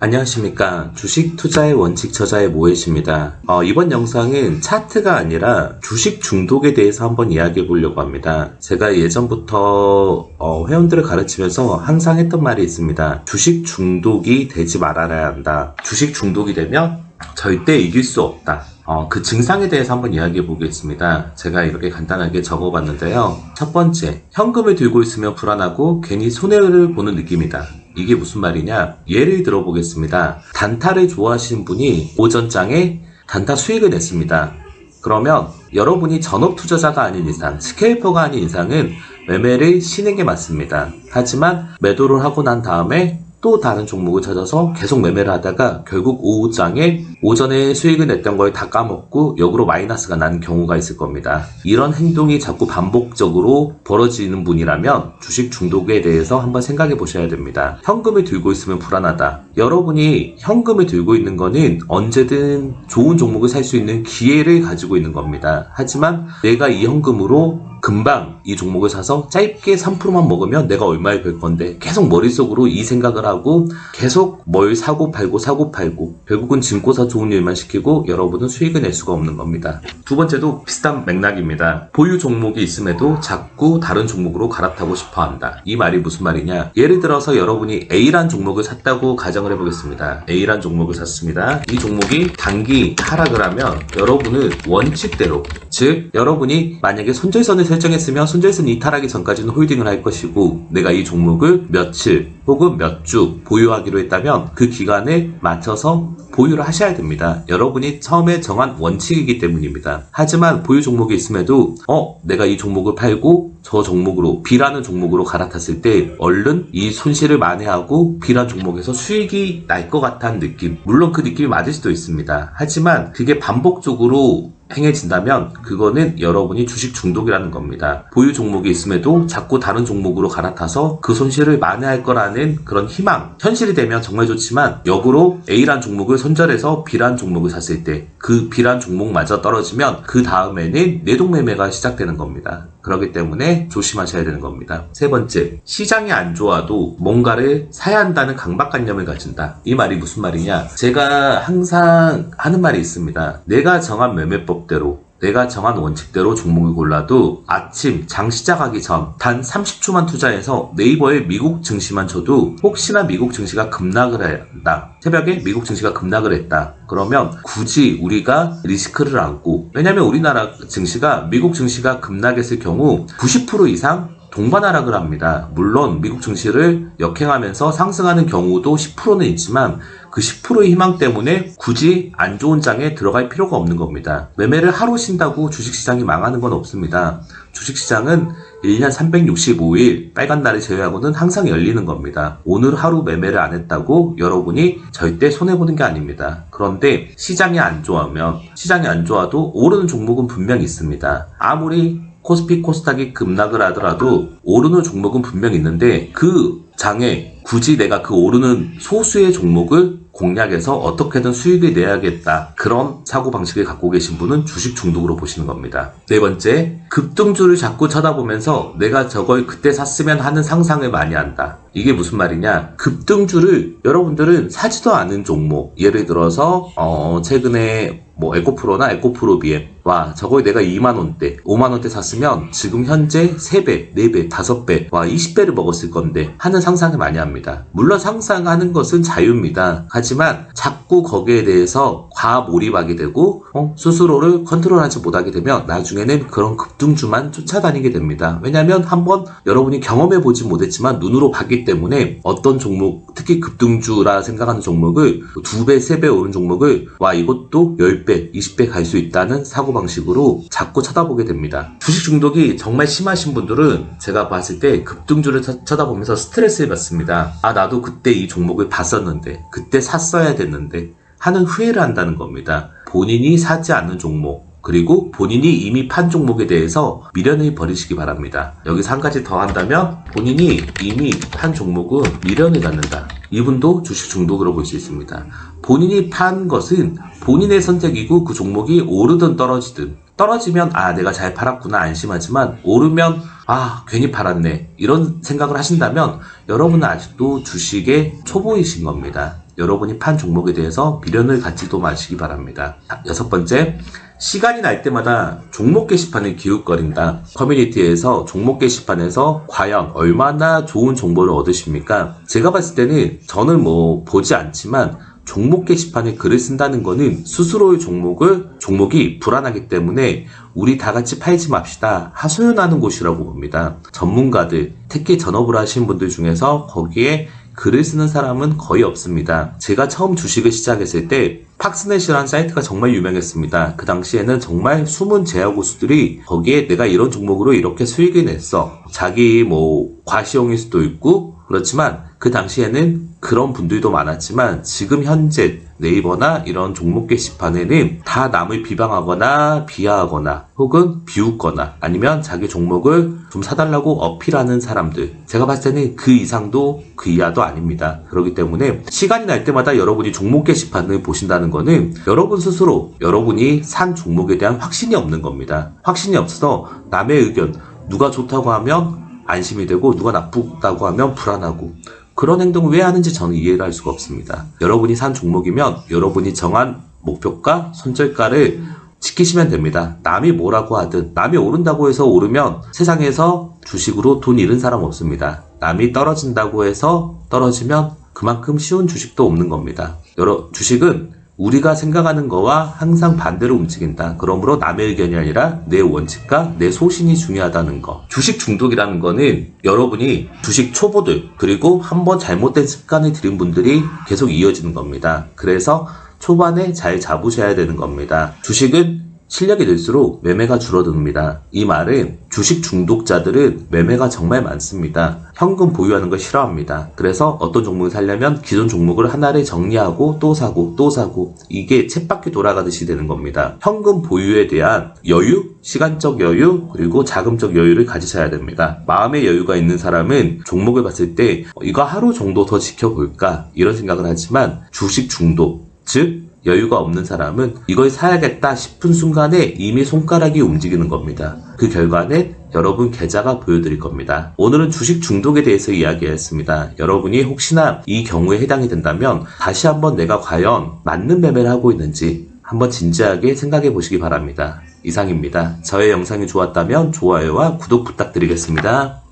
안녕하십니까. 주식 투자의 원칙 저자의 모혜입니다. 어, 이번 영상은 차트가 아니라 주식 중독에 대해서 한번 이야기해 보려고 합니다. 제가 예전부터 어, 회원들을 가르치면서 항상 했던 말이 있습니다. 주식 중독이 되지 말아야 한다. 주식 중독이 되면 절대 이길 수 없다. 어, 그 증상에 대해서 한번 이야기해 보겠습니다. 제가 이렇게 간단하게 적어 봤는데요. 첫 번째, 현금을 들고 있으면 불안하고 괜히 손해를 보는 느낌이다. 이게 무슨 말이냐? 예를 들어 보겠습니다. 단타를 좋아하시는 분이 오전장에 단타 수익을 냈습니다. 그러면 여러분이 전업 투자자가 아닌 이상, 스케이퍼가 아닌 이상은 매매를 쉬는 게 맞습니다. 하지만 매도를 하고 난 다음에 또 다른 종목을 찾아서 계속 매매를 하다가 결국 오후장에 오전에 수익을 냈던 걸 다 까먹고 역으로 마이너스가 나는 경우가 있을 겁니다. 이런 행동이 자꾸 반복적으로 벌어지는 분이라면 주식 중독에 대해서 한번 생각해 보셔야 됩니다. 현금을 들고 있으면 불안하다. 여러분이 현금을 들고 있는 거는 언제든 좋은 종목을 살 수 있는 기회를 가지고 있는 겁니다. 하지만 내가 이 현금으로 금방 이 종목을 사서 짧게 3%만 먹으면 내가 얼마에 벌 건데 계속 머릿속으로 이 생각을 하고 계속 뭘 사고 팔고 사고 팔고 결국은 짐고사 좋은 일만 시키고 여러분은 수익을 낼 수가 없는 겁니다. 두 번째도 비슷한 맥락입니다. 보유 종목이 있음에도 자꾸 다른 종목으로 갈아타고 싶어 한다. 이 말이 무슨 말이냐? 예를 들어서 여러분이 A란 종목을 샀다고 가정을 해보겠습니다. A란 종목을 샀습니다. 이 종목이 단기 하락을 하면 여러분은 원칙대로 즉 여러분이 만약에 손절선을 설정했으면 손절선 이탈하기 전까지는 홀딩을 할 것이고 내가 이 종목을 며칠 혹은 몇 주 보유하기로 했다면 그 기간에 맞춰서 보유를 하셔야 됩니다. 여러분이 처음에 정한 원칙이기 때문입니다. 하지만 보유 종목이 있음에도 어 내가 이 종목을 팔고 저 종목으로 B라는 종목으로 갈아탔을 때 얼른 이 손실을 만회하고 B라는 종목에서 수익이 날 것 같다는 느낌 물론 그 느낌이 맞을 수도 있습니다. 하지만 그게 반복적으로 행해진다면 그거는 여러분이 주식 중독이라는 겁니다. 보유 종목이 있음에도 자꾸 다른 종목으로 갈아타서 그 손실을 만회할 거라는 그런 희망. 현실이 되면 정말 좋지만 역으로 A란 종목을 손절해서 B란 종목을 샀을 때 그 B란 종목마저 떨어지면 그 다음에는 내동매매가 시작되는 겁니다. 그렇기 때문에 조심하셔야 되는 겁니다. 세 번째, 시장이 안 좋아도 뭔가를 사야 한다는 강박관념을 가진다. 이 말이 무슨 말이냐? 제가 항상 하는 말이 있습니다. 내가 정한 매매법 대로 내가 정한 원칙대로 종목을 골라도 아침 장 시작하기 전 단 30초만 투자해서 네이버에 미국 증시만 쳐도 혹시나 미국 증시가 급락을 한다. 새벽에 미국 증시가 급락을 했다. 그러면 굳이 우리가 리스크를 안고 왜냐면 우리나라 증시가 미국 증시가 급락했을 경우 90% 이상 동반하락을 합니다. 물론 미국 증시를 역행하면서 상승하는 경우도 10%는 있지만 그 10%의 희망 때문에 굳이 안 좋은 장에 들어갈 필요가 없는 겁니다. 매매를 하루 쉰다고 주식시장이 망하는 건 없습니다. 주식시장은 1년 365일 빨간 날을 제외하고는 항상 열리는 겁니다. 오늘 하루 매매를 안 했다고 여러분이 절대 손해보는 게 아닙니다. 그런데 시장이 안 좋으면 시장이 안 좋아도 오르는 종목은 분명 있습니다. 아무리 코스피 코스닥이 급락을 하더라도 오르는 종목은 분명 있는데 그 장에 굳이 내가 그 오르는 소수의 종목을 공략해서 어떻게든 수익을 내야겠다. 그런 사고방식을 갖고 계신 분은 주식 중독으로 보시는 겁니다. 네 번째, 급등주를 자꾸 쳐다보면서 내가 저걸 그때 샀으면 하는 상상을 많이 한다. 이게 무슨 말이냐? 급등주를 여러분들은 사지도 않은 종목, 예를 들어서, 어, 최근에 뭐 에코프로나 에코프로 비에 와 저걸 내가 2만원대 5만원대 샀으면 지금 현재 3배 4배 5배 와 20배를 먹었을 건데 하는 상상을 많이 합니다. 물론 상상하는 것은 자유입니다. 하지만 자꾸 거기에 대해서 과몰입하게 되고 어, 스스로를 컨트롤하지 못하게 되면 나중에는 그런 급등주만 쫓아다니게 됩니다. 왜냐하면 한번 여러분이 경험해 보지 못했지만 눈으로 봤기 때문에 어떤 종목 특히 급등주라 생각하는 종목을 2배 3배 오른 종목을 와 이것도 10배 20배 갈 수 있다는 사고 방식으로 자꾸 쳐다보게 됩니다. 주식 중독이 정말 심하신 분들은 제가 봤을 때 급등주를 쳐- 쳐다보면서 스트레스를 받습니다. 아, 나도 그때 이 종목을 봤었는데, 그때 샀어야 됐는데, 하는 후회를 한다는 겁니다. 본인이 사지 않는 종목, 그리고 본인이 이미 판 종목에 대해서 미련을 버리시기 바랍니다. 여기서 한 가지 더 한다면 본인이 이미 판 종목은 미련을 갖는다. 이분도 주식 중독으로 볼 수 있습니다. 본인이 판 것은 본인의 선택이고 그 종목이 오르든 떨어지든 떨어지면 아 내가 잘 팔았구나 안심하지만 오르면 아 괜히 팔았네 이런 생각을 하신다면 여러분은 아직도 주식의 초보이신 겁니다. 여러분이 판 종목에 대해서 미련을 갖지도 마시기 바랍니다. 자, 여섯 번째, 시간이 날 때마다 종목 게시판을 기웃거린다. 커뮤니티에서 종목 게시판에서 과연 얼마나 좋은 정보를 얻으십니까? 제가 봤을 때는 저는 뭐 보지 않지만 종목 게시판에 글을 쓴다는 거는 스스로의 종목을 종목이 불안하기 때문에 우리 다 같이 팔지 맙시다 하소연하는 곳이라고 봅니다. 전문가들 특히 전업을 하시는 분들 중에서 거기에 글을 쓰는 사람은 거의 없습니다. 제가 처음 주식을 시작했을 때 팍스넷이라는 사이트가 정말 유명했습니다. 그 당시에는 정말 숨은 제야 고수들이 거기에 내가 이런 종목으로 이렇게 수익을 냈어. 자기 뭐 과시용일 수도 있고 그렇지만 그 당시에는 그런 분들도 많았지만 지금 현재 네이버나 이런 종목 게시판에는 다 남을 비방하거나 비하하거나 혹은 비웃거나 아니면 자기 종목을 좀 사달라고 어필하는 사람들 제가 봤을 때는 그 이상도 그 이하도 아닙니다. 그렇기 때문에 시간이 날 때마다 여러분이 종목 게시판을 보신다는 거는 여러분 스스로 여러분이 산 종목에 대한 확신이 없는 겁니다. 확신이 없어서 남의 의견 누가 좋다고 하면 안심이 되고 누가 나쁘다고 하면 불안하고 그런 행동을 왜 하는지 저는 이해를 할 수가 없습니다. 여러분이 산 종목이면 여러분이 정한 목표가 손절가를 지키시면 됩니다. 남이 뭐라고 하든 남이 오른다고 해서 오르면 세상에서 주식으로 돈 잃은 사람 없습니다. 남이 떨어진다고 해서 떨어지면 그만큼 쉬운 주식도 없는 겁니다. 여러 주식은 우리가 생각하는 거와 항상 반대로 움직인다. 그러므로 남의 의견이 아니라 내 원칙과 내 소신이 중요하다는 거. 주식 중독이라는 거는 여러분이 주식 초보들 그리고 한번 잘못된 습관을 들인 분들이 계속 이어지는 겁니다. 그래서 초반에 잘 잡으셔야 되는 겁니다. 주식은 실력이 들수록 매매가 줄어듭니다. 이 말은 주식 중독자들은 매매가 정말 많습니다. 현금 보유하는 걸 싫어합니다. 그래서 어떤 종목을 살려면 기존 종목을 하나를 정리하고 또 사고 또 사고 이게 쳇바퀴 돌아가듯이 되는 겁니다. 현금 보유에 대한 여유, 시간적 여유, 그리고 자금적 여유를 가지셔야 됩니다. 마음의 여유가 있는 사람은 종목을 봤을 때 어, 이거 하루 정도 더 지켜볼까 이런 생각을 하지만 주식 중독, 즉 여유가 없는 사람은 이걸 사야겠다 싶은 순간에 이미 손가락이 움직이는 겁니다. 그 결과는 여러분 계좌가 보여드릴 겁니다. 오늘은 주식 중독에 대해서 이야기했습니다. 여러분이 혹시나 이 경우에 해당이 된다면 다시 한번 내가 과연 맞는 매매를 하고 있는지 한번 진지하게 생각해 보시기 바랍니다. 이상입니다. 저의 영상이 좋았다면 좋아요와 구독 부탁드리겠습니다.